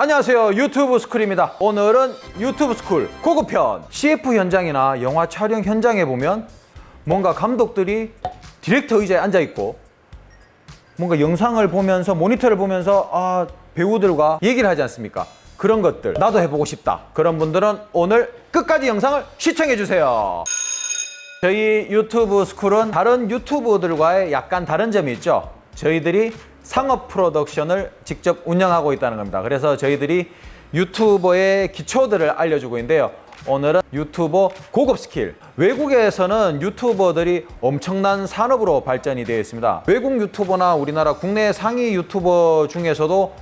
안녕하세요. 유튜브 스쿨입니다. 오늘은 유튜브 스쿨 고급편 CF 현장이나 영화 촬영 현장에 보면 뭔가 감독들이 디렉터 의자에 앉아 있고 뭔가 영상을 보면서 모니터를 보면서 아 배우들과 얘기를 하지 않습니까? 그런 것들 나도 해보고 싶다. 그런 분들은 오늘 끝까지 영상을 시청해 주세요. 저희 유튜브 스쿨은 다른 유튜브들과의 약간 다른 점이 있죠. 저희들이 상업 프로덕션을 직접 운영하고 있다는 겁니다. 그래서 저희들이 유튜버의 기초들을 알려주고 있는데요. 오늘은 유튜버 고급 스킬. 외국에서는 유튜버들이 엄청난 산업으로 발전이 되어 있습니다. 외국 유튜버나 우리나라 국내 상위 유튜버 중에서도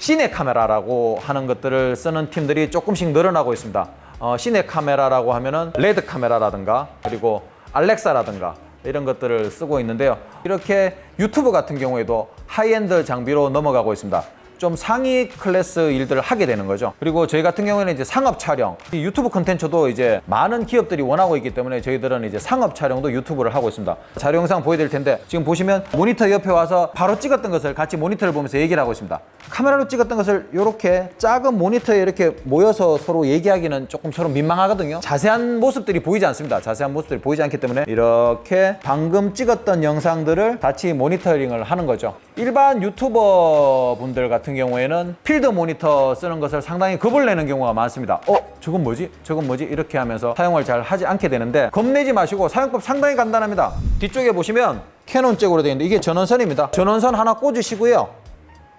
시네 카메라라고 하는 것들을 쓰는 팀들이 조금씩 늘어나고 있습니다. 어, 시네 카메라라고 하면은 레드 카메라라든가 그리고 알렉사라든가 이런 것들을 쓰고 있는데요. 이렇게 유튜브 같은 경우에도 하이엔드 장비로 넘어가고 있습니다. 좀 상위 클래스 일들을 하게 되는 거죠. 그리고 저희 같은 경우에는 이제 상업 촬영, 이 유튜브 컨텐츠도 이제 많은 기업들이 원하고 있기 때문에 저희들은 이제 상업 촬영도 유튜브를 하고 있습니다. 자료 영상 보여드릴 텐데 지금 보시면 모니터 옆에 와서 바로 찍었던 것을 같이 모니터를 보면서 얘기를 하고 있습니다. 카메라로 찍었던 것을 이렇게 작은 모니터에 이렇게 모여서 서로 얘기하기는 조금 서로 민망하거든요. 자세한 모습들이 보이지 않습니다. 자세한 모습들이 보이지 않기 때문에 이렇게 방금 찍었던 영상들을 같이 모니터링을 하는 거죠. 일반 유튜버 분들 같은 경우에는 필드 모니터 쓰는 것을 상당히 겁을 내는 경우가 많습니다. 어, 저건 뭐지? 저건 뭐지? 이렇게 하면서 사용을 잘 하지 않게 되는데 겁내지 마시고 사용법 상당히 간단합니다. 뒤쪽에 보시면 캐논 쪽으로 되어 있는데 이게 전원선입니다. 전원선 하나 꽂으시고요.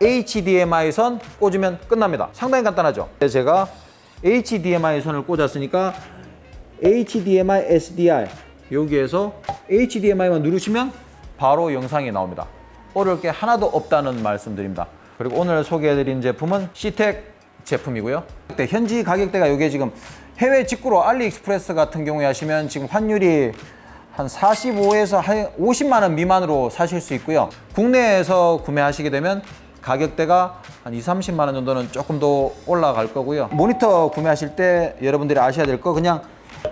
HDMI 선 꽂으면 끝납니다. 상당히 간단하죠. 제가 HDMI 선을 꽂았으니까 HDMI SDI 여기에서 HDMI만 누르시면 바로 영상이 나옵니다. 어려울 게 하나도 없다는 말씀드립니다. 그리고 오늘 소개해드린 제품은 시텍 제품이고요. 그때 현지 가격대가 이게 지금 해외 직구로 알리익스프레스 같은 경우에 하시면 지금 환율이 한 45에서 한 50만 원 미만으로 사실 수 있고요. 국내에서 구매하시게 되면 가격대가 한 2, 30만 원 정도는 조금 더 올라갈 거고요. 모니터 구매하실 때 여러분들이 아셔야 될 거 그냥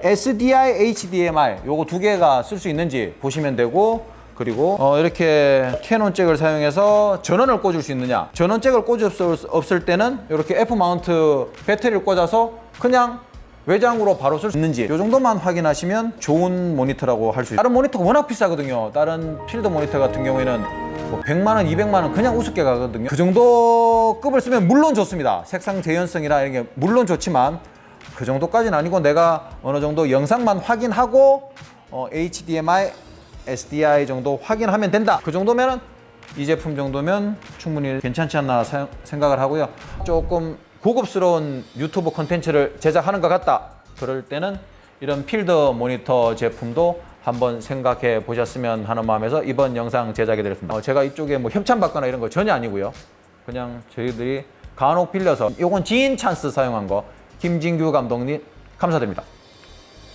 SDI, HDMI 요거 두 개가 쓸 수 있는지 보시면 되고 그리고 어, 이렇게 캐논 잭을 사용해서 전원을 꽂을 수 있느냐? 전원 잭을 꽂을 수 없을 때는 이렇게 F 마운트 배터리를 꽂아서 그냥 외장으로 바로 쓸 수 있는지 이 정도만 확인하시면 좋은 모니터라고 할 수 있어요 다른 모니터가 워낙 비싸거든요. 다른 필드 모니터 같은 경우에는 뭐 100만 원, 200만 원 그냥 우습게 가거든요. 그 정도 급을 쓰면 물론 좋습니다. 색상 재현성이라 이런 게 물론 좋지만 그 정도까지는 아니고 내가 어느 정도 영상만 확인하고 어, HDMI, SDI 정도 확인하면 된다. 그 정도면은 이 제품 정도면 충분히 괜찮지 않나 사- 생각을 하고요. 조금 고급스러운 유튜브 콘텐츠를 제작하는 것 같다. 그럴 때는 이런 필드 모니터 제품도 한번 생각해 보셨으면 하는 마음에서 이번 영상 제작해 드렸습니다. 어, 제가 이쪽에 뭐 협찬 받거나 이런 거 전혀 아니고요. 그냥 저희들이 간혹 빌려서 요건 지인 찬스 사용한 거 김진규 감독님 감사드립니다.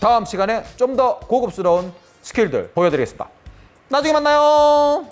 다음 시간에 좀 더 고급스러운 스킬들 보여드리겠습니다. 나중에 만나요.